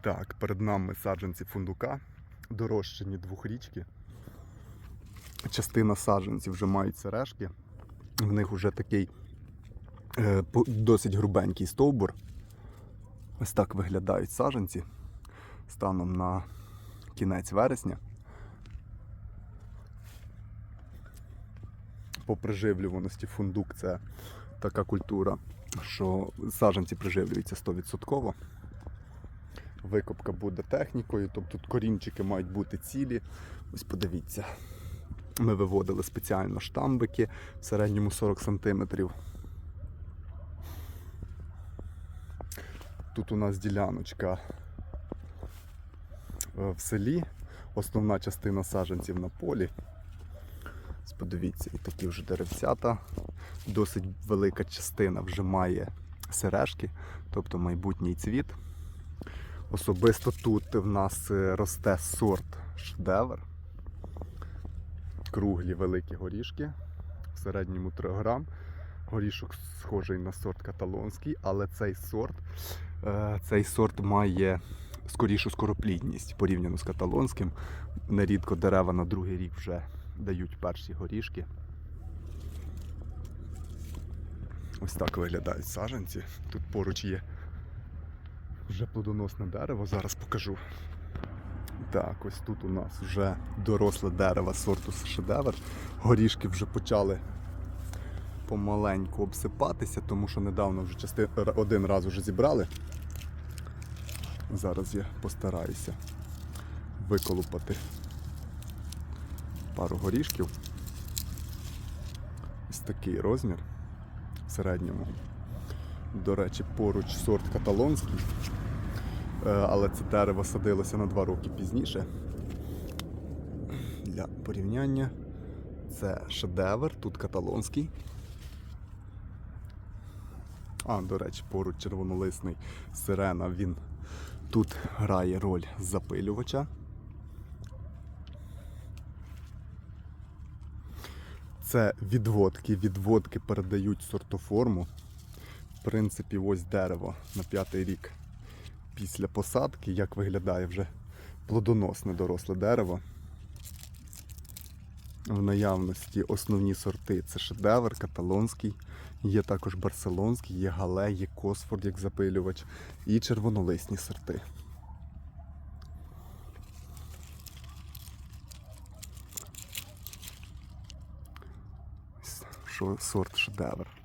Так, перед нами саджанці фундука, дорощені двохрічки. Частина саджанців вже мають сережки. В них вже такий е, досить грубенький стовбур. Ось так виглядають саджанці станом на кінець вересня. По приживлюваності фундук це така культура, що саджанці приживлюються 100%. Викопка буде технікою, тобто тут корінчики мають бути цілі. Ось подивіться. Ми виводили спеціально штамбики в середньому 40 см. Тут у нас діляночка е, в селі, основна частина саджанців на полі. Ось Подивіться, і такі вже деревцята. Досить велика частина вже має сережки, тобто майбутній цвіт. Особисто тут в нас е, росте сорт шедевр. Круглі великі горішки, в середньому 3 грам. Горішок схожий на сорт каталонський, але цей сорт, е, цей сорт має скорішу скороплідність порівняно з каталонським. Нерідко дерева на другий рік вже дають перші горішки. Ось так виглядають саджанці. Тут поруч є вже плодоносне дерево, зараз покажу. Так, ось тут у нас вже доросле дерево сорту шедевр. Горішки вже почали помаленьку обсипатися, тому що недавно вже части... один раз вже зібрали. Зараз я постараюся виколупати пару горішків. Ось такий розмір в середньому. До речі, поруч сорт каталонський. Е, але це дерево садилося на два роки пізніше. Для порівняння це шедевр, тут каталонський. А, до речі, поруч червонолисний сирена, він тут грає роль запилювача. Це відводки. Відводки передають сортоформу. В принципі, ось дерево на п'ятий рік після посадки, як виглядає вже плодоносне доросле дерево. В наявності основні сорти це шедевр, каталонський, є також барселонський, є гале, є косфорд як запилювач і червонолисні сорти. Сорт шедевр.